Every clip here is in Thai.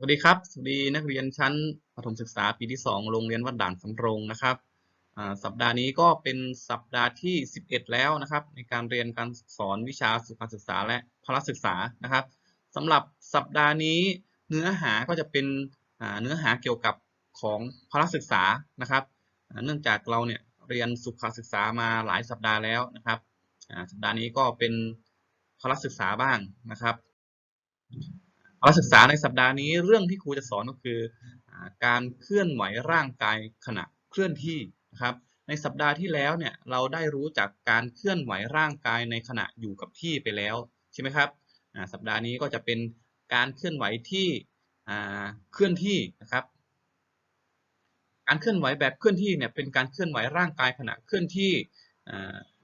สวัสดีครับ สวัสดีนักเรียนชั้นประถมศึกษาปีที่ 2 โรงเรียนวัดด่านสำโรงนะครับ สัปดาห์นี้ก็เป็นสัปดาห์ที่ 11 แล้วนะครับ ในการเรียนการสอนวิชาสุขศึกษาและพละศึกษานะครับสำหรับสัปดาห์นี้เนื้อหาก็จะเป็นเนื้อหาเกี่ยวกับของพละศึกษานะครับ เนื่องจากเราเนี่ยเรียนสุขศึกษามาหลายสัปดาห์แล้วนะครับสัปดาห์นี้ก็เป็นพละศึกษาบ้างนะครับ พละศึกษาในสัปดาห์นี้เรื่องที่ครูจะสอนก็คือการเคลื่อนไหวร่างกายขณะเคลื่อนที่นะครับ ในสัปดาห์ที่แล้วเนี่ยเราได้รู้จักการเคลื่อนไหวร่างกายในขณะอยู่กับที่ไปแล้วใช่ไหมครับสัปดาห์นี้ก็จะเป็นการเคลื่อนไหวที่เคลื่อนที่นะครับ การเคลื่อนไหวแบบเคลื่อนที่เนี่ยเป็นการเคลื่อนไหวร่างกายขณะเคลื่อนที่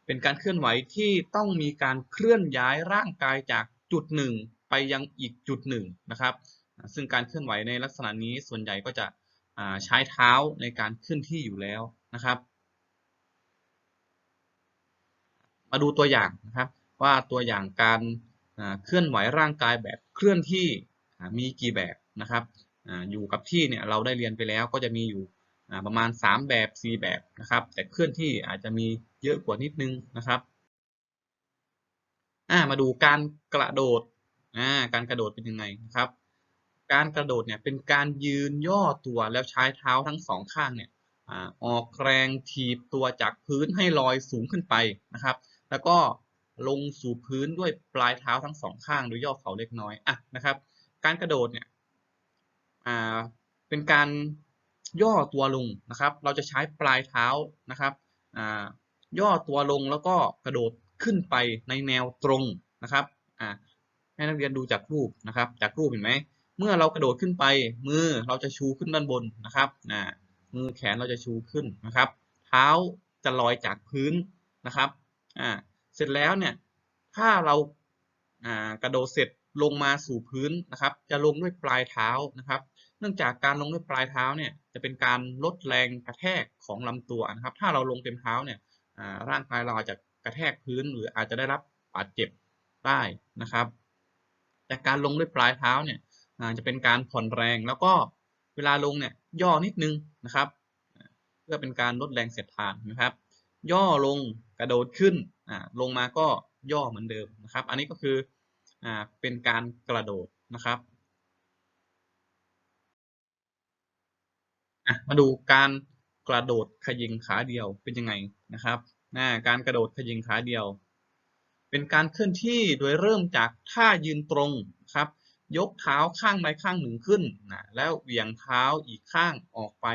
เป็นการเคลื่อนไหวที่ต้องมีการเคลื่อนย้ายร่างกายจากจุดหนึ่ง ไปยังอีกจุดหนึ่งนะครับ ซึ่งการเคลื่อนไหวในลักษณะนี้ส่วนใหญ่ก็จะใช้เท้าในการเคลื่อนที่อยู่แล้วนะครับ มาดูตัวอย่างนะครับว่าตัวอย่างการเคลื่อนไหวร่างกายแบบเคลื่อนที่มีกี่แบบนะครับออยู่กับที่เนี่ยเราได้เรียนไปแล้วก็จะมีอยู่ประมาณ 3 แบบ 4 แบบนะครับ แต่เคลื่อนที่อาจจะมีเยอะกว่านิดนึงนะครับมาดูการกระโดด อ่าการกระโดดเป็นยังไงนะครับ การกระโดดเนี่ยเป็นการยืนย่อตัวแล้วใช้เท้าทั้งสองข้างเนี่ยอออกแรงถีบตัวจากพื้นให้ลอยสูงขึ้นไปนะครับ แล้วก็ลงสู่พื้นด้วยปลายเท้าทั้งสองข้างโดยย่อเข่าเล็กน้อยอะนะครับ การกระโดดเนี่ยอ่าเป็นการย่อตัวลงนะครับ เราจะใช้ปลายเท้านะครับอ่าย่อตัวลงแล้วก็กระโดดขึ้นไปในแนวตรงนะครับอ่า ให้นักเรียนดูจากรูปนะครับ จากรูปเห็นไหม เมื่อเรากระโดดขึ้นไป มือเราจะชูขึ้นด้านบนนะครับอ่ามือแขนเราจะชูขึ้นนะครับ เท้าจะลอยจากพื้นนะครับอ่าเสร็จแล้วเนี่ย ถ้าเราอ่ากระโดดเสร็จลงมาสู่พื้นนะครับ จะลงด้วยปลายเท้านะครับ เนื่องจากการลงด้วยปลายเท้าเนี่ย จะเป็นการลดแรงกระแทกของลำตัวนะครับ ถ้าเราลงเต็มเท้าเนี่ยอ่าร่างกายเราอาจจะกระแทกพื้นหรืออาจจะได้รับบาดเจ็บได้นะครับ แต่การลงด้วยปลายเท้าเนี่ยจะเป็นการผ่อนแรงแล้วก็เวลาลงเนี่ยย่อนิดนึงนะครับ เพื่อเป็นการลดแรงเสียดทานนะครับ ย่อลงกระโดดขึ้นลงมาก็ย่อเหมือนเดิมนะครับ อันนี้ก็คืออเป็นการกระโดดนะครับมาดูการกระโดดขยิงขาเดียวเป็นยังไงนะครับการกระโดดขยิงขาเดียว เป็นการเคลื่อนที่โดยเริ่มจากท่ายืนตรงครับ ยกเท้าข้างใดข้างหนึ่งขึ้นนะแล้วเหวี่ยงเท้าอีกข้างออกไป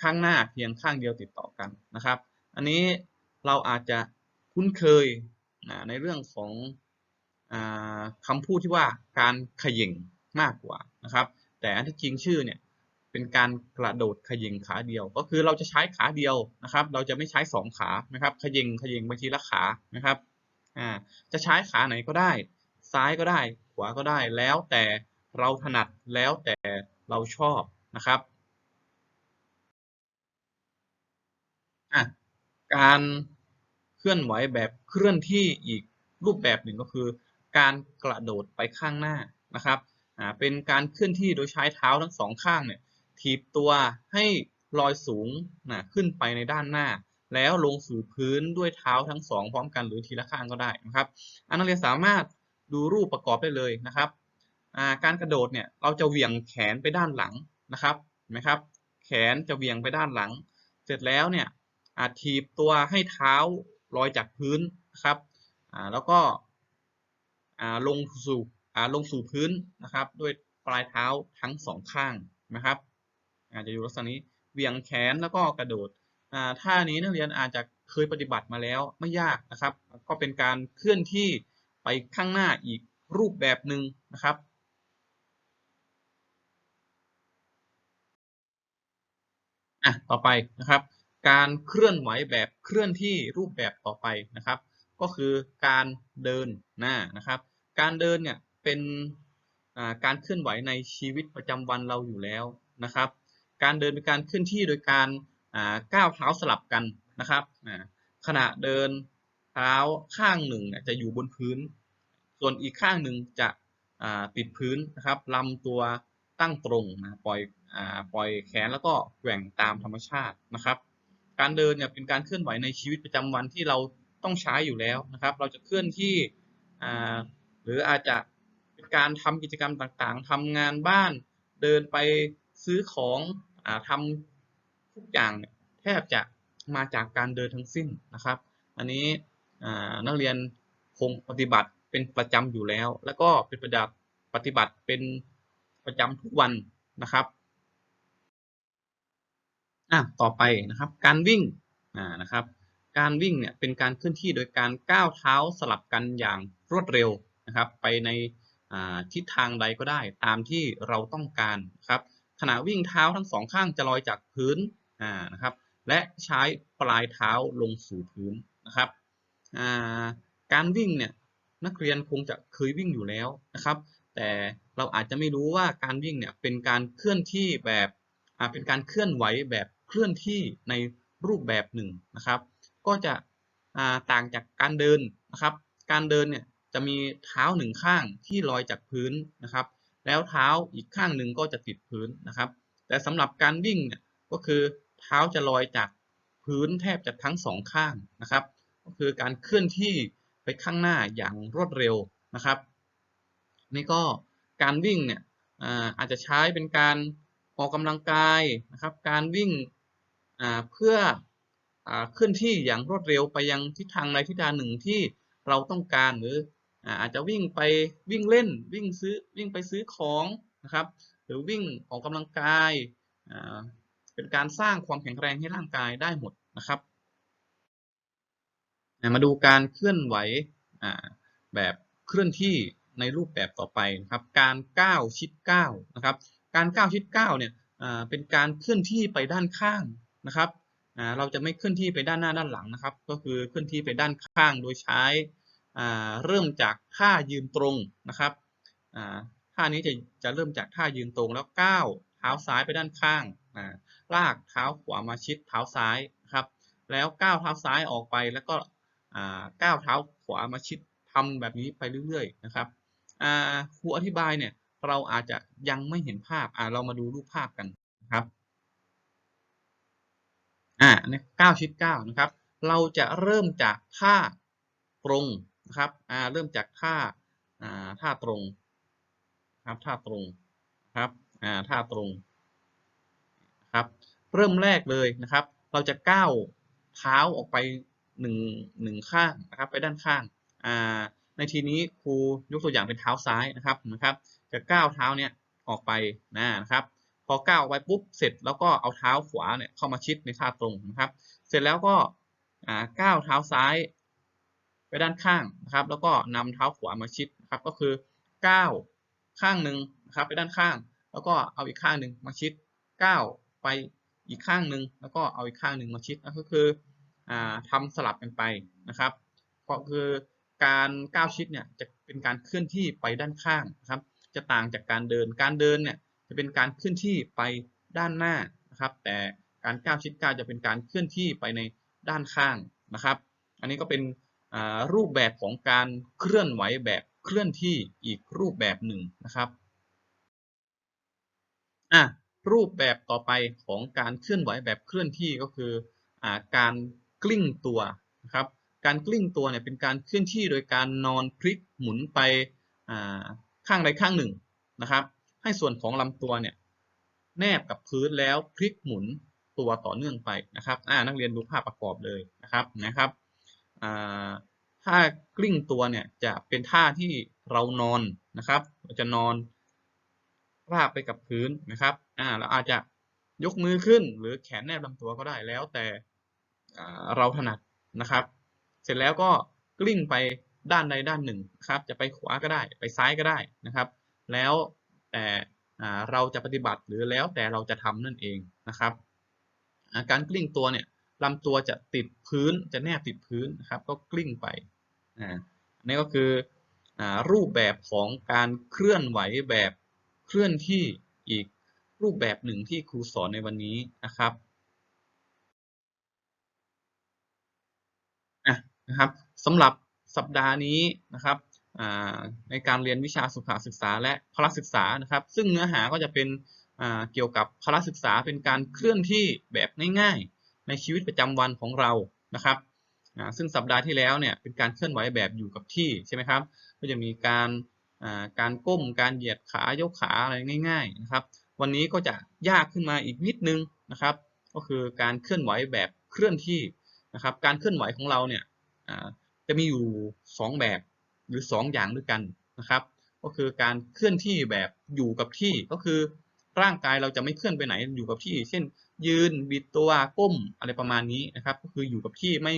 ข้างหน้าเพียงข้างเดียวติดต่อกันนะครับ อันนี้เราอาจจะคุ้นเคยนะในเรื่องของอคำพูดที่ว่าการขยิงมากกว่านะครับ แต่อันที่จริงชื่อเนี่ยเป็นการกระโดดขยิงขาเดียว ก็คือเราจะใช้ขาเดียวนะครับ เราจะไม่ใช้สองขานะครับขยิงขยิงไปทีละขานะครับ อ่าจะใช้ขาไหนก็ได้ ซ้ายก็ได้ ขวาก็ได้ แล้วแต่เราถนัดแล้วแต่เราชอบนะครับอะการเคลื่อนไหวแบบเคลื่อนที่อีกรูปแบบหนึ่งก็คือ การกระโดดไปข้างหน้านะครับอ่าเป็นการเคลื่อนที่โดยใช้เท้าทั้งสองข้างเนี่ยถีบตัวให้ลอยสูงนะขึ้นไปในด้านหน้า แล้วลงสู่พื้นด้วยเท้าทั้งสองพร้อมกันหรือทีละข้างก็ได้นะครับอันนักเรียนสามารถดูรูปประกอบได้เลยนะครับการกระโดดเนี่ยเราจะเหวี่ยงแขนไปด้านหลังนะครับเห็นไหมครับ แขนจะเหวี่ยงไปด้านหลัง เสร็จแล้วเนี่ยอาถีบตัวให้เท้าลอยจากพื้นนะครับแล้วก็ลงสู่ลงสู่พื้นนะครับ ด้วยปลายเท้าทั้งสองข้างนะครับอาจจะอยู่ลักษณะนี้เหวี่ยงแขนแล้วก็กระโดด ท่านี้นักเรียนอาจจะเคยปฏิบัติมาแล้วไม่ยากนะครับ ก็เป็นการเคลื่อนที่ไปข้างหน้าอีกรูปแบบหนึ่งนะครับ อะ ต่อไปนะครับ การเคลื่อนไหวแบบเคลื่อนที่รูปแบบต่อไปนะครับ ก็คือการเดินหน้านะครับ การเดินเนี่ยเป็นการเคลื่อนไหวในชีวิตประจำวันเราอยู่แล้วนะครับ การเดินเป็นการเคลื่อนที่โดยการ ก้าวเท้าสลับกันนะครับขณะเดินเท้าข้างหนึ่งจะอยู่บนพื้น ส่วนอีกข้างหนึ่งจะติดพื้นนะครับลำตัวตั้งตรงนะปล่อยอปล่อยแขนแล้วก็แกว่งตามธรรมชาตินะครับ การเดินเนี่ยเป็นการเคลื่อนไหวในชีวิตประจำวันที่เราต้องใช้อยู่แล้วนะครับ เราจะเคลื่อนที่หรืออาจจะเป็นการทำกิจกรรมต่างๆทำงานบ้านเดินไปซื้อของอ่าทำ ทุกอย่างแทบจะมาจากการเดินทั้งสิ้นนะครับ อันนี้นักเรียนคงปฏิบัติเป็นประจำอยู่แล้ว แล้วก็เป็นประดับปฏิบัติเป็นประจำทุกวันนะครับอะต่อไปนะครับการวิ่งอ่านะครับ การวิ่งเนี่ยเป็นการเคลื่อนที่โดยการก้าวเท้าสลับกันอย่างรวดเร็วนะครับ ไปในทิศทางใดก็ได้ตามที่เราต้องการครับขณะวิ่งเท้าทั้งสองข้างจะลอยจากพื้น อ่านะครับและใช้ปลายเท้าลงสู่พื้นนะครับอ่าการวิ่งเนี่ยนักเรียนคงจะเคยวิ่งอยู่แล้วนะครับ แต่เราอาจจะไม่รู้ว่าการวิ่งเนี่ยเป็นการเคลื่อนที่แบบอ่าเป็นการเคลื่อนไหวแบบเคลื่อนที่ในรูปแบบหนึ่งนะครับ ก็จะอ่าต่างจากการเดินนะครับ การเดินเนี่ยจะมีเท้าหนึ่งข้างที่ลอยจากพื้นนะครับ แล้วเท้าอีกข้างหนึ่งก็จะติดพื้นนะครับ แต่สำหรับการวิ่งเนี่ยก็คือ เท้าจะลอยจากพื้นแทบจะทั้งสองข้างนะครับ ก็คือการเคลื่อนที่ไปข้างหน้าอย่างรวดเร็วนะครับ นี่ก็การวิ่งเนี่ยอาจจะใช้เป็นการออกกำลังกายนะครับ การวิ่งเพื่ออเคลื่อนที่อย่างรวดเร็วไปยังทิศทางใดทิศทางหนึ่งที่เราต้องการหรืออาจจะวิ่งไปวิ่งเล่นวิ่งซื้อวิ่งไปซื้อของนะครับ หรือวิ่งออกกำลังกาย เป็นการสร้างความแข็งแรงให้ร่างกายได้หมดนะครับมาดูการเคลื่อนไหวแบบเคลื่อนที่ในรูปแบบต่อไปนะครับ การก้าวชิดก้าวนะครับ การก้าวชิดก้าวเนี่ยเป็นการเคลื่อนที่ไปด้านข้างนะครับเราจะไม่เคลื่อนที่ไปด้านหน้าด้านหลังนะครับ ก็คือเคลื่อนที่ไปด้านข้างโดยใช้เริ่มจากท่ายืนตรงนะครับท่านี้จะจะเริ่มจากท่ายืนตรงแล้วก้าวเท้าซ้ายไปด้านข้างอ่า ลากเท้าขวามาชิดเท้าซ้ายครับ แล้วก้าวเท้าซ้ายออกไปแล้วก็ก้าวเท้าขวามาชิดทำแบบนี้ไปเรื่อยๆนะครับครูอธิบายเนี่ยเราอาจจะยังไม่เห็นภาพเรามาดูรูปภาพกันนะครับอ่าเนี่ยเก้าชิดเก้านะครับ เราจะเริ่มจากท่าตรงนะครับอ่าเริ่มจากท่าอ่าท่าตรงครับท่าตรงครับอ่าท่าตรง ครับ เริ่มแรกเลยนะครับ เราจะก้าวเท้าออกไปหนึ่งหนึ่งข้างนะครับไปด้านข้างอ่าในทีนี้ครูยกตัวอย่างเป็นเท้าซ้ายนะครับนะครับ จะก้าวเท้าเนี่ยออกไปนะนะครับ พอก้าวออกไปปุ๊บเสร็จแล้วก็เอาเท้าขวาเนี่ยเข้ามาชิดในท่าตรงนะครับ เสร็จแล้วก็ก้าวเท้าซ้ายไปด้านข้างนะครับ แล้วก็นำเท้าขวามาชิดนะครับ ก็คือก้าวข้างหนึ่งนะครับ ไปด้านข้าง แล้วก็เอาอีกข้างหนึ่งมาชิดก้าว ไปอีกข้างหนึ่งแล้วก็เอาอีกข้างหนึ่งมาชิดก็คืออ่าทำสลับกันไปนะครับ ก็คือการก้าวชิดเนี่ยจะเป็นการเคลื่อนที่ไปด้านข้างนะครับ จะต่างจากการเดินการเดินเนี่ยจะเป็นการเคลื่อนที่ไปด้านหน้านะครับ แต่การก้าวชิดก้าวจะเป็นการเคลื่อนที่ไปในด้านข้างนะครับ อันนี้ก็เป็นรูปแบบของการเคลื่อนไหวแบบเคลื่อนที่อีกรูปแบบหนึ่งนะครับอะ รูปแบบต่อไปของการเคลื่อนไหวแบบเคลื่อนที่ก็คืออการกลิ้งตัวนะครับ การกลิ้งตัวเนี่ยเป็นการเคลื่อนที่โดยการนอนพลิกหมุนไปข้างใดข้างหนึ่งนะครับ ให้ส่วนของลำตัวเนี่ยแนบกับพื้นแล้วพลิกหมุนตัวต่อเนื่องไปนะครับนักเรียนดูภาพประกอบเลยนะครับนะครับอ่าท่ากลิ้งตัวเนี่ยจะเป็นท่าที่เรานอนนะครับ จะนอน ราบไปกับพื้นนะครับอ่าเราอาจจะยกมือขึ้นหรือแขนแนบลำตัวก็ได้แล้วแต่เราถนัดนะครับ เสร็จแล้วก็กลิ้งไปด้านใดด้านหนึ่งครับจะไปขวาก็ได้ไปซ้ายก็ได้นะครับ แล้วแต่เราจะปฏิบัติหรือแล้วแต่เราจะทำนั่นเองนะครับ การกลิ้งตัวเนี่ยลำตัวจะติดพื้นจะแนบติดพื้นนะครับ ก็กลิ้งไปอันนี้ก็คืออรูปแบบของการเคลื่อนไหวแบบ เคลื่อนที่อีกรูปแบบหนึ่งที่ครูสอนในวันนี้นะครับนะครับสำหรับสัปดาห์นี้นะครับในการเรียนวิชาสุขศึกษาและพละศึกษานะครับ ซึ่งเนื้อหาก็จะเป็นเกี่ยวกับพละศึกษาเป็นการเคลื่อนที่แบบง่ายๆ ในชีวิตประจำวันของเรานะครับซึ่งสัปดาห์ที่แล้วเนี่ยเป็นการเคลื่อนไหวแบบอยู่กับที่ใช่ไหมครับ ก็จะมีการ การก้มการเหยียดขายกขาอะไรง่าย ๆนะครับ วันนี้ก็จะยากขึ้นมาอีกนิดนึงนะครับ ก็คือการเคลื่อนไหวแบบเคลื่อนที่นะครับ การเคลื่อนไหวของเราเนี่ยจะมีอยู่ 2 แบบหรือ 2 อย่างด้วยกันนะครับ ก็คือการเคลื่อนที่แบบอยู่กับที่ก็คือร่างกายเราจะไม่เคลื่อนไปไหนอยู่กับที่ เช่น ยืนบิดตัวก้มอะไรประมาณนี้นะครับ ก็คืออยู่กับที่ไม่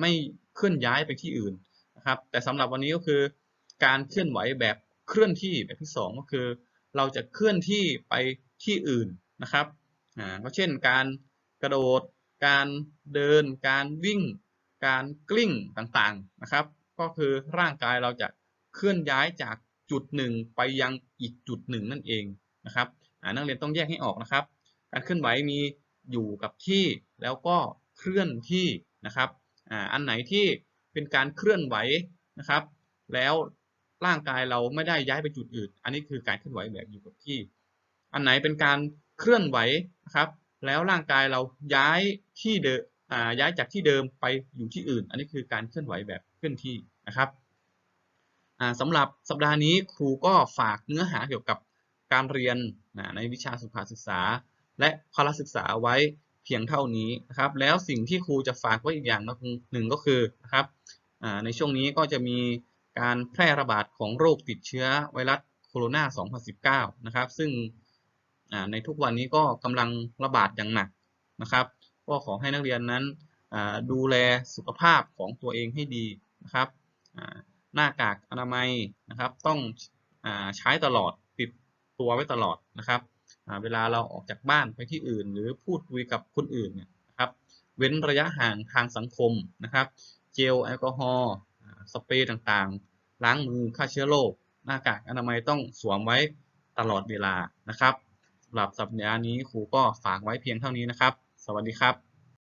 ไม่เคลื่อนย้ายไปที่อื่นนะครับ แต่สำหรับวันนี้ก็คือ การเคลื่อนไหวแบบเคลื่อนที่แบบที่สองก็คือ เราจะเคลื่อนที่ไปที่อื่นนะครับอ่าก็เช่นการกระโดด การเดิน การวิ่ง การกลิ้งต่างๆนะครับ ก็คือร่างกายเราจะเคลื่อนย้ายจากจุดหนึ่งไปยังอีกจุดหนึ่งนั่นเองนะครับอ่านักเรียนต้องแยกให้ออกนะครับ การเคลื่อนไหวมีอยู่กับที่แล้วก็เคลื่อนที่นะครับอ่าอันไหนที่เป็นการเคลื่อนไหวนะครับ แล้ว ร่างกายเราไม่ได้ย้ายไปจุดอื่น อันนี้คือการเคลื่อนไหวแบบอยู่กับที่ อันไหนเป็นการเคลื่อนไหวนะครับ แล้วร่างกายเราย้ายที่เดิมย้ายจากที่เดิมไปอยู่ที่อื่น อันนี้คือการเคลื่อนไหวแบบเคลื่อนที่นะครับอ่าสำหรับสัปดาห์นี้ครูก็ฝากเนื้อหาเกี่ยวกับการเรียนในวิชาสุขศึกษา และพละศึกษาไว้เพียงเท่านี้นะครับ แล้วสิ่งที่ครูจะฝากไว้อีกอย่างหนึ่งก็คือนะครับในช่วงนี้ก็จะมี การแพร่ระบาดของโรคติดเชื้อไวรัสโคโรนา 2019 นะครับ ซึ่งในทุกวันนี้ก็กำลังระบาดอย่างหนักนะครับ ก็ขอให้นักเรียนนั้นดูแลสุขภาพของตัวเองให้ดีนะครับหน้ากากอนามัยนะครับต้องอใช้ตลอดติดตัวไว้ตลอดนะครับเวลาเราออกจากบ้านไปที่อื่น หรือพูดคุยกับคนอื่นเนี่ยนะครับเว้นระยะห่างทางสังคมนะครับ เจลแอลกอฮอล์สเปรย์ต่างๆ ล้างมือฆ่าเชื้อโรคหน้ากากอนามัยต้องสวมไว้ตลอดเวลานะครับสำหรับสัปดาห์นี้ครูก็ฝากไว้เพียงเท่านี้นะครับ สวัสดีครับ